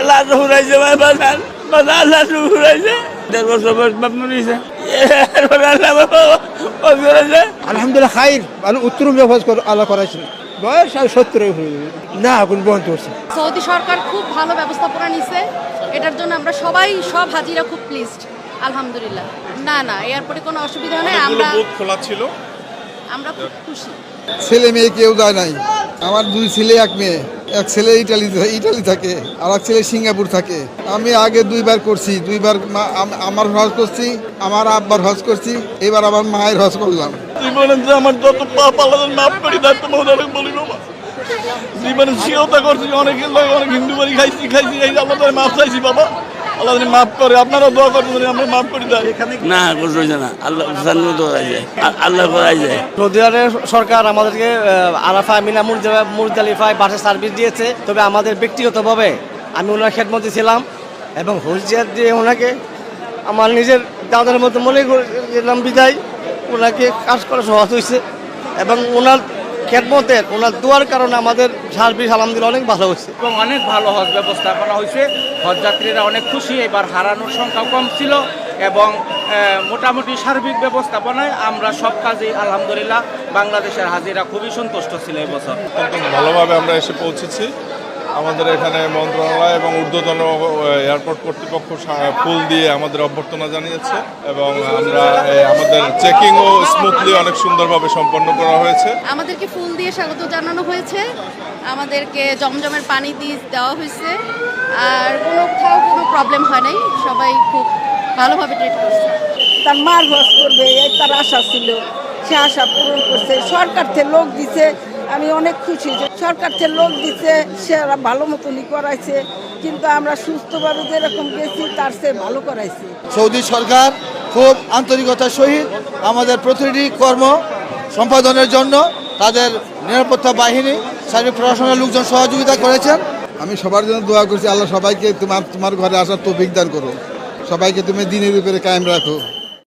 আল্লাহ ভাই বাজান আল্লাহ দেড় বছর বয়স বাপ মরিছে। আলহামদুলিল্লাহ খাইর। ভালো উত্তরম ব্যবহার করে আল্লাহ করাইছিল বয়স আর সত্তর না এখন বন্ধ করছে সৌদি সরকার খুব ভালো ব্যবস্থাপনা নিছে। এটার জন্য আমরা সবাই সব হাজিরা খুব প্লিজড আলহামদুলিল্লাহ। না না এয়ারপোর্টে কোনো অসুবিধা নেই আমরা খোলা ছিল। আমরা খুব খুশি। ছেলে মেয়ে কেউ যায় নাই। আমার দুই ছেলে এক মেয়ে। এক ছেলে ইটালি ইটালি থাকে, আর এক ছেলে সিঙ্গাপুর থাকে। আমি আগে দুইবার করছি, দুইবার আমার হজ করছি, আমার আব্বার হজ করছি, এবার আমার মায়ের হজ করলাম। জীবনে যে আমার যত পাপ আলাদা মাফ করি তার তো বলি বাবা। জীবনে শিওতা করছি অনেক অনেক হিন্দু বাড়ি খাইছি খাইছি আল্লাহ তাদের মাফ চাইছি বাবা। আল্লাহ যদি মাফ করে আপনারাও দোয়া করছেন যদি আমরা মাফ করি দেয় না করতে না। আল্লাহ যায়। আল্লাহ করাই যায়। সৌদি আরবের সরকার আমাদেরকে আরাফা মিনা মুরজালিফায় বাসের সার্ভিস দিয়েছে। তবে আমাদের ব্যক্তিগতভাবে আমি ওনার খেদমতে ছিলাম এবং হুলজিয়ার দিয়ে ওনাকে আমার নিজের দাদার মতো মনে করলাম বিদায়। ওনাকে কাজ করা সহজ হয়েছে এবং ওনার খেদমতের ওনার দুয়ার কারণে আমাদের সার্ভিস আলহামদুলিল্লাহ অনেক ভালো হয়েছে। এবং অনেক ভালো হজ ব্যবস্থাপনা হয়েছে। হজযাত্রীরা অনেক খুশি এবার হারানোর সংখ্যাও কম ছিল এবং মোটামুটি সার্বিক ব্যবস্থাপনায় আমরা সব কাজে আলহামদুলিল্লাহ বাংলাদেশের হাজিরা খুবই সন্তুষ্ট ছিল এবছর ভালোভাবে আমরা এসে পৌঁছেছি। আমাদের এখানে মন্ত্রণালয় এবং ঊর্ধ্বতন এয়ারপোর্ট কর্তৃপক্ষ ফুল দিয়ে আমাদের অভ্যর্থনা জানিয়েছে এবং আমরা আমাদের চেকিংও স্মুথলি অনেক সুন্দরভাবে সম্পন্ন করা হয়েছে। আমাদেরকে ফুল দিয়ে স্বাগত জানানো হয়েছে। আমাদেরকে জমজমের পানি দিয়ে দেওয়া হয়েছে। আর কোনো কোথাও কোনো প্রবলেম হয় নাই। সবাই খুব ভালোভাবে ট্রিট করছে। তার মার করবে তার আশা ছিল। সে আশা পূরণ করছে। সরকার থেকে লোক দিছে। আমি অনেক খুশি যে সরকার থেকে লোক দিছে সে ভালো মতনই করাইছে। কিন্তু আমরা সুস্থভাবে যেরকম গেছি তার সে ভালো করাইছে। সৌদি সরকার খুব আন্তরিকতার সহিত আমাদের প্রতিটি কর্ম সম্পাদনের জন্য তাদের নিরাপত্তা বাহিনী সার্বিক প্রশাসনের লোকজন সহযোগিতা করেছেন। আমি সবার জন্য দোয়া করছি আল্লাহ সবাইকে তোমার তোমার ঘরে আসার তৌফিক দান করো। সবাইকে তুমি দিনের উপরে কায়েম রাখো।